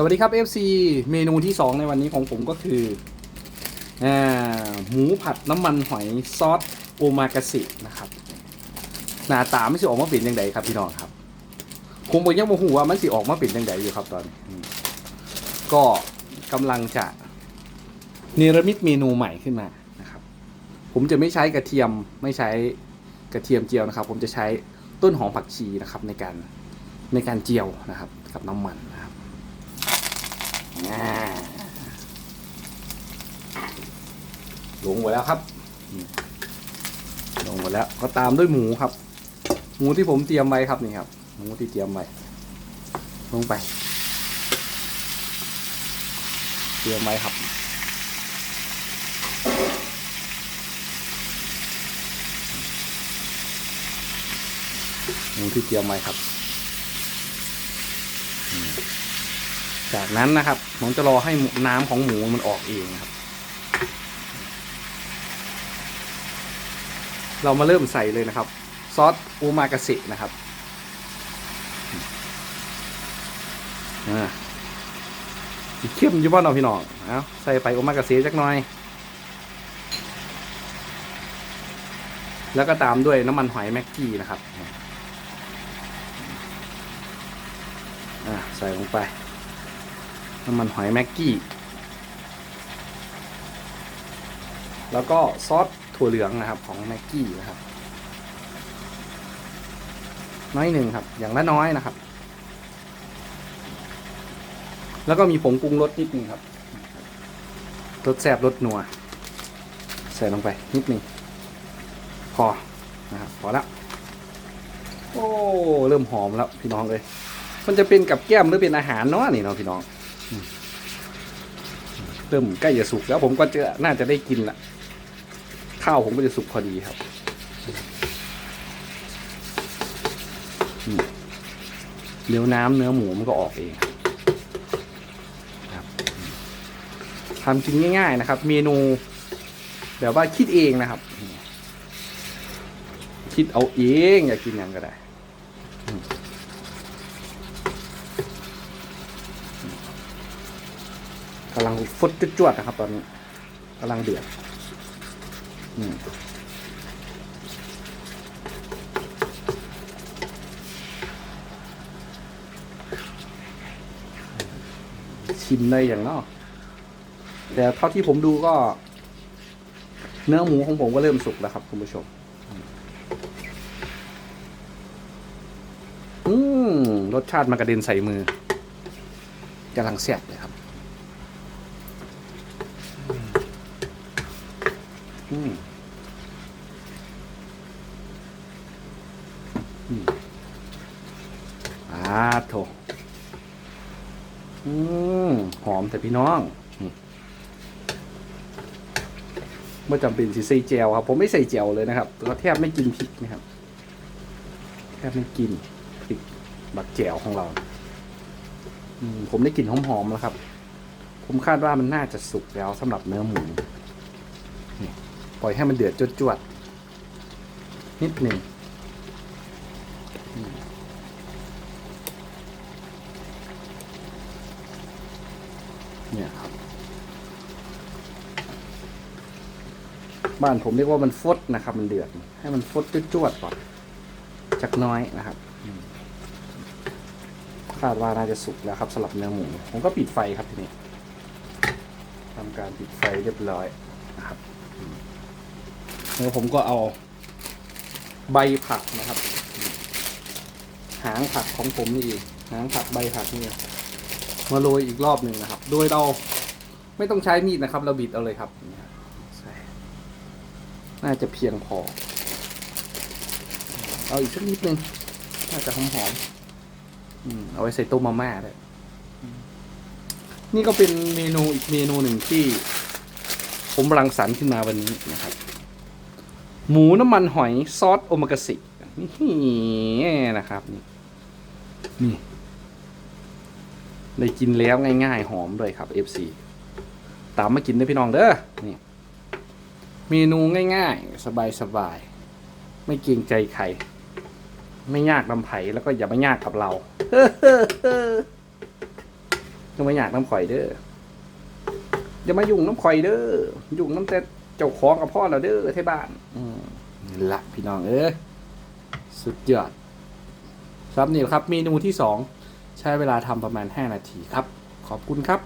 สวัสดีครับ FC เมนูที่ 2 ในวันนี้ของผมก็คืออหมูผัดน้ำมันหอยซอสโอมากาสะนะครับ หน้าตาไม่สิออกมาเป็นยังไงครับพี่น้องครับผมก็ยังโมโหว่ามันสิออกมาเป็นยังไงอยู่ครับตอนนี้ก็กำลังจะเนรมิตเมนูใหม่ขึ้นมานะครับ ผมจะไม่ใช้กระเทียมไม่ใช้กระเทียมเจียวนะครับ ผมจะใช้ต้นหอมผักชีนะครับในการในการเจียวนะครับ กับน้ำมันนะครับ ลงหมดแล้วครับลงหมดแล้ว ก็ตามด้วยหมูครับ หมูที่ผมเตรียมไว้ครับนี่ครับ หมูที่เตรียมไว้ลงไป เตรียมไว้ครับหมูที่เตรียมไว้ครับ จากนั้นนะครับผมจะรอให้น้ำของหมูมันออกเองครับ เรามาเริ่มใส่เลยนะครับ ซอสอูมากาเสะนะครับอ่าเข้มอยี่บ้านเอาพี่น้องเอาใส่ไปโอมากาเสะจักหน่อย แล้วก็ตามด้วยน้ำมันหอยแม็กกี้นะครับอ่าใส่ลงไป น้ำมันหอยแม็กกี้ แล้วก็ซอสถั่วเหลืองนะครับของแม็กกี้นะครับ น้อยหนึ่งครับ อย่างละน้อยนะครับ แล้วก็มีผงปรุงรสนิดนึงครับรสแซ่บรสนัว ใส่ลงไปนิดนึงพอนะครับพอแล้วโอ้ เริ่มหอมแล้วพี่น้องเลย มันจะเป็นกับแก้มหรือเป็นอาหารเนาะนี่เนาะพี่น้อง เริ่มใกล้จะสุกแล้วผมก็จะน่าจะได้กินละข้าวผมก็จะสุกพอดีครับเดี๋ยวน้ำเนื้อหมูมันก็ออกเองครับทำกินง่าย ๆ นะครับ เมนู แบบว่าคิดเองนะครับ คิดเอาเอง อยากกินอย่างก็ได้ำลังฟุดจวดๆนะครับ ตอนนี้กำลังเดือดอืมชิมได้อย่างนอกแต่เท่าที่ผมดูก็ เนื้อหมูของผมก็เริ่มสุกแล้วครับ คุณผู้ชม อืมรสชาติมากระเด็นใส่มือกำลังแซ่บเลยครับ อืมอืมอ่าโถอืมหอมแต่พี่น้องอืมไม่จำเป็นสิใส่แจวครับ ผมไม่ใส่แจวเลยนะครับเราแทบไม่กินพริกนะครับ แทบไม่กินพริกบักแจวของเราผมได้กลิ่นหอมๆแล้วครับ ผมคาดว่ามันน่าจะสุกแล้วสำหรับเนื้อหมู ปล่อยให้มันเดือดจวดๆนิดหนึ่งเนี่ยครับ บ้านผมเรียกว่ามันฟดนะครับ มันเดือด ให้มันฟดจวดๆก่อนจักน้อยนะครับคาดว่าน่าจะสุกแล้วครับสำหรับเนื้อหมู ผมก็ปิดไฟครับทีนี้ทำการปิดไฟเรียบร้อยนะครับ แล้วผมก็เอาใบผักนะครับ หางผักของผมนี่เองหางผักใบผักนี่มาโรยอีกรอบหนึ่งนะครับ โดยเราไม่ต้องใช้มีดนะครับ เราบิดเอาเลยครับน่าจะเพียงพอ เอาอีกสักนิดนึงน่าจะหอมหอมเอาไว้ใส่ต้มมาม่าเลยนี่ก็เป็นเมนูอีกเมนูหนึ่งที่ ผมรังสรรค์ขึ้นมาวันนี้นะครับ หมูน้ำมันหอยซอสโอมากาสินี่นะครับ นี่นี่ได้กินแล้วง่ายๆ หอมด้วยครับ FC ตามมากินได้พี่น้องเด้อนี่เมนูง่ายๆ สบายๆ ไม่เกรงใจใคร ไม่ยากลำไผ่แล้วก็อย่าไม่ยากกับเราอย่ามาอยากน้ำข่อยเด้ออย่ามายุ่งน้ำข่อยเด้อ ยุ่งน้ำแต่ เจ้าของกับพ่อเราเด้อที่บ้าน อืมนี่ละพี่น้องเอ้ยสุดยอดครับนี่ครับเมนูที่สองใช้เวลาทำประมาณ 5 นาทีครับ ขอบคุณครับ